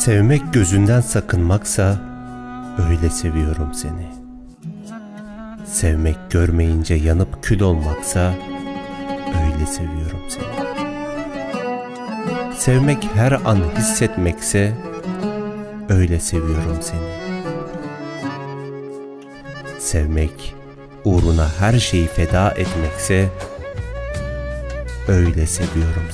Sevmek gözünden sakınmaksa öyle seviyorum seni. Sevmek görmeyince yanıp kül olmaksa öyle seviyorum seni. Sevmek her an hissetmekse öyle seviyorum seni. Sevmek uğruna her şeyi feda etmekse öyle seviyorum seni.